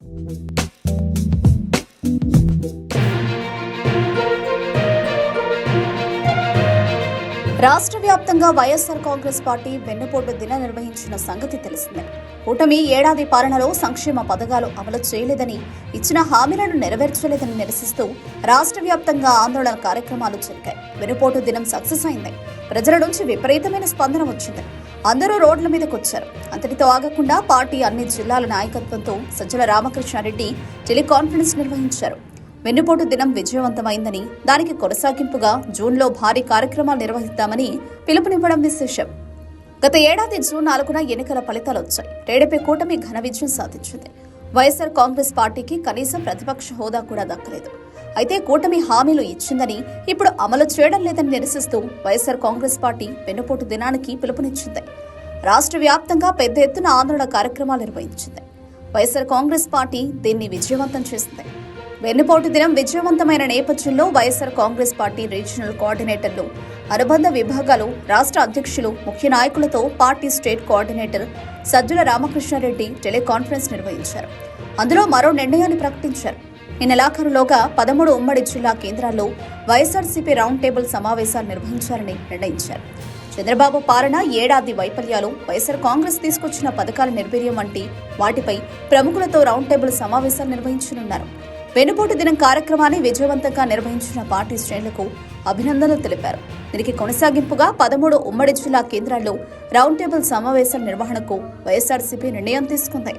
రాష్ట్ర వ్యాప్తంగా వైఎస్ఆర్ కాంగ్రెస్ పార్టీ వెన్నుపోటు దిన నిర్వహించిన సంగతి తెలిసిందే. కూటమి ఏడాది పాలనలో సంక్షేమ పథకాలు అమలు చేయలేదని ఇచ్చిన హామీలను నెరవేర్చలేదని నిరసిస్తూ రాష్ట్ర వ్యాప్తంగా ఆందోళన కార్యక్రమాలు జరిగాయి. వెన్నుపోటు దినం సక్సెస్ అయింది. ప్రజల నుంచి విపరీతమైన స్పందన వచ్చింది. అందరూ రోడ్ల మీదకు వచ్చారు. అంతటితో ఆగకుండా పార్టీ అన్ని జిల్లాల నాయకత్వంతో సజ్జల రామకృష్ణారెడ్డి టెలికాన్ఫరెన్స్ నిర్వహించారు. వెన్నుపోటు దినం విజయవంతమైందని దానికి కొనసాగింపుగా జూన్లో భారీ కార్యక్రమాలు నిర్వహిస్తామని పిలుపునివ్వడం విశేషం. గత ఏడాది జూన్ నాలుగున ఎన్నికల ఫలితాలు వచ్చాయి. టీడీపీ కూటమి ఘన విజయం సాధించింది. వైఎస్ఆర్ కాంగ్రెస్ పార్టీకి కనీసం ప్రతిపక్ష హోదా కూడా దక్కలేదు. అయితే కూటమి హామీలు ఇచ్చిందని ఇప్పుడు అమలు చేయడం లేదని నిరసిస్తూ వైఎస్ఆర్ కాంగ్రెస్ పార్టీ వెన్నుపోటు దినానికి పిలుపునిచ్చింది. రాష్ట్ర వ్యాప్తంగా పెద్ద ఎత్తున ఆందోళన కార్యక్రమాలు నిర్వహించింది. వైఎస్ఆర్ కాంగ్రెస్ పార్టీ దీన్ని విజయవంతం చేసింది. వెన్నుపోటు దినం విజయవంతమైన నేపథ్యంలో వైఎస్ఆర్ కాంగ్రెస్ పార్టీ రీజనల్ కోఆర్డినేటర్లు అనుబంధ విభాగాలు రాష్ట్ర అధ్యక్షులు ముఖ్య నాయకులతో party state coordinator Sajjala Ramakrishna Reddy teleconference నిర్వహించారు. అందులో మరో నిర్ణయాన్ని ప్రకటించారు. ఈ నెలాఖరులోగా పదమూడు ఉమ్మడి జిల్లా కేంద్రాల్లో వైఎస్ఆర్సీపీ రౌండ్ టేబుల్ సమావేశాలు నిర్వహించాలని నిర్ణయించారు. చంద్రబాబు పాలన ఏడాది వైఫల్యాలు వైఎస్ఆర్ కాంగ్రెస్ తీసుకొచ్చిన పథకాల నిర్వీర్యం వంటి వాటిపై ప్రముఖులతో రౌండ్ టేబుల్ సమావేశాలు నిర్వహించనున్నారు. వెనుపోటు దినం కార్యక్రమాన్ని విజయవంతంగా నిర్వహించిన పార్టీ శ్రేణులకు అభినందనలు తెలిపారు. దీనికి కొనసాగింపుగా పదమూడు ఉమ్మడి జిల్లా కేంద్రాల్లో రౌండ్ టేబుల్ సమావేశాల నిర్వహణకు వైఎస్ఆర్సీపీ నిర్ణయం తీసుకుంది.